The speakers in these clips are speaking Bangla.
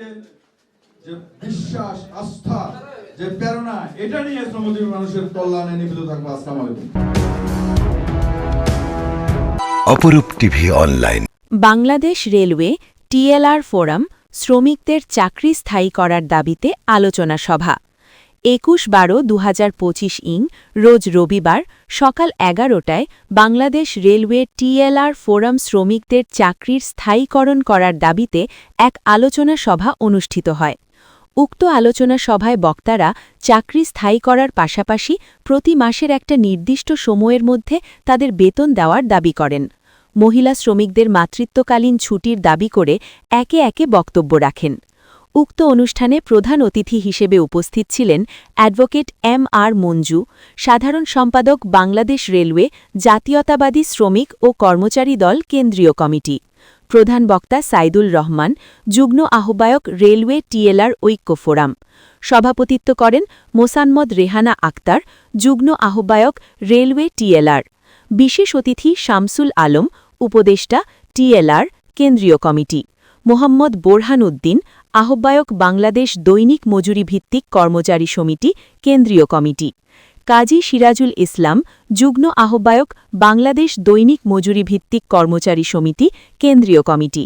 যে যে বিশ্বাস আস্থা যে প্রেরণা এটা নিয়ে শ্রমজীবী মানুষের কল্যাণে নিবেদিত থাকব। আসসালামু আলাইকুম। Aparup TV online. Bangladesh railway TLR forum শ্রমিকদের চাকরি স্থায়ী করার দাবিতে আলোচনা সভা। একুশ বারো দু ইং, রোজ রবিবার সকাল এগারোটায় বাংলাদেশ রেলওয়ে টিএলআর ফোরাম শ্রমিকদের চাকরির স্থায়ীকরণ করার দাবিতে এক আলোচনা সভা অনুষ্ঠিত হয়। উক্ত আলোচনা সভায় বক্তারা চাকরি স্থায়ী করার পাশাপাশি প্রতি মাসের একটা নির্দিষ্ট সময়ের মধ্যে তাদের বেতন দেওয়ার দাবি করেন। মহিলা শ্রমিকদের মাতৃত্বকালীন ছুটির দাবি করে একে একে বক্তব্য রাখেন। উক্ত অনুষ্ঠানে প্রধান অতিথি হিসেবে উপস্থিত ছিলেন অ্যাডভোকেট এম আর মঞ্জু, সাধারণ সম্পাদক বাংলাদেশ রেলওয়ে, জাতীয়তাবাদী শ্রমিক ও কর্মচারী দল কেন্দ্রীয় কমিটি। প্রধান বক্তা সাইদুল রহমান, যুগ্ম আহ্বায়ক রেলওয়ে টিএলআর ঐক্য ফোরাম। সভাপতিত্ব করেন মোসাম্মদ রেহানা আক্তার, যুগ্ম আহ্বায়ক রেলওয়ে টিএলআর। বিশেষ অতিথি শামসুল আলম, উপদেষ্টা টিএলআর, কেন্দ্রীয় কমিটি। মোহাম্মদ বোরহান উদ্দিন, আহ্বায়ক বাংলাদেশ দৈনিক মজুরি ভিত্তিক কর্মচারী সমিতি, কেন্দ্রীয় কমিটি। কাজী সিরাজুল ইসলাম, যুগ্ম আহ্বায়ক বাংলাদেশ দৈনিক মজুরি ভিত্তিক কর্মচারী সমিতি, কেন্দ্রীয় committee.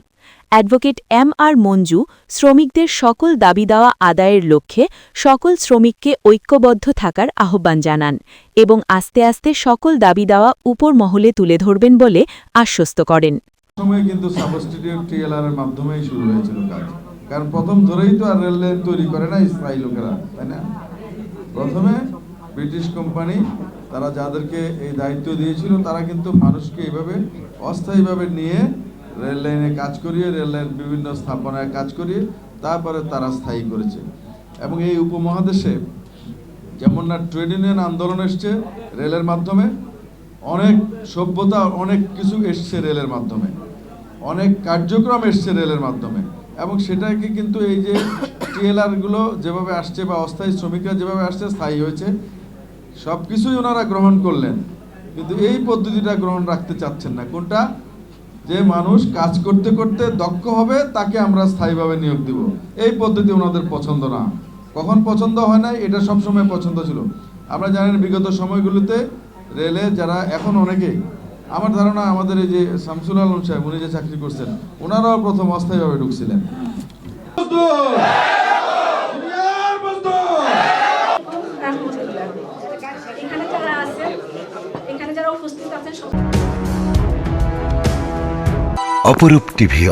Advocate M R Manju, শ্রমিকদের সকল দাবি দেওয়া আদায়ের লক্ষ্যে সকল শ্রমিককে ঐক্যবদ্ধ থাকার আহ্বান জানান এবং আস্তে আস্তে সকল দাবি দেওয়া উপর মহলে তুলে ধরবেন বলে আশ্বস্ত করেন। সময় কিন্তু সাবস্টিটিউট টিএলআর এর মাধ্যমেই শুরু হয়েছিল কাজ। কারণ প্রথম ধরেই তো আর রেল লাইন তৈরি করে না স্থায়ী লোকেরা, তাই না? প্রথমে ব্রিটিশ কোম্পানি, তারা যাদেরকে এই দায়িত্ব দিয়েছিল, তারা কিন্তু মানুষকে এইভাবে অস্থায়ীভাবে নিয়ে রেল লাইনে কাজ করিয়ে, রেল লাইন বিভিন্ন স্থাপনায় কাজ করিয়ে তারপরে তারা স্থায়ী করেছে। এবং এই উপমহাদেশে যেমন না ট্রেড ইউনিয়ন আন্দোলন এসছে রেলের মাধ্যমে অনেক সভ্যতা, অনেক কিছু এসছে রেলের মাধ্যমে। অনেক কার্যক্রম এসছে রেলের মাধ্যমে। এবং সেটাকে কিন্তু এই যে টিএলআরগুলো যেভাবে আসছে বা অস্থায়ী শ্রমিকরা যেভাবে আসছে, স্থায়ী হয়েছে সব কিছুই ওনারা গ্রহণ করলেন। কিন্তু এই পদ্ধতিটা গ্রহণ রাখতে চাচ্ছেন না। কোনটা? যে মানুষ কাজ করতে করতে দক্ষ হবে, তাকে আমরা স্থায়ীভাবে নিয়োগ দিব। এই পদ্ধতি ওনাদের পছন্দ না। কখন পছন্দ হয় না এটা সবসময় পছন্দ ছিল। আমরা জানেন বিগত সময়গুলোতে রেলে যারা এখন অনেকেই আমার ধারণা আমাদের এই যে শামসুল আলম সাহেব উনি যে চাকরি করছেন ওনারাও প্রথম অস্থায়ীভাবে ঢুকছিলেন। আলহামদুলিল্লাহ এখানে যারা আছেন এখানে যারা উপস্থিত আছেন অপরূপ টিভি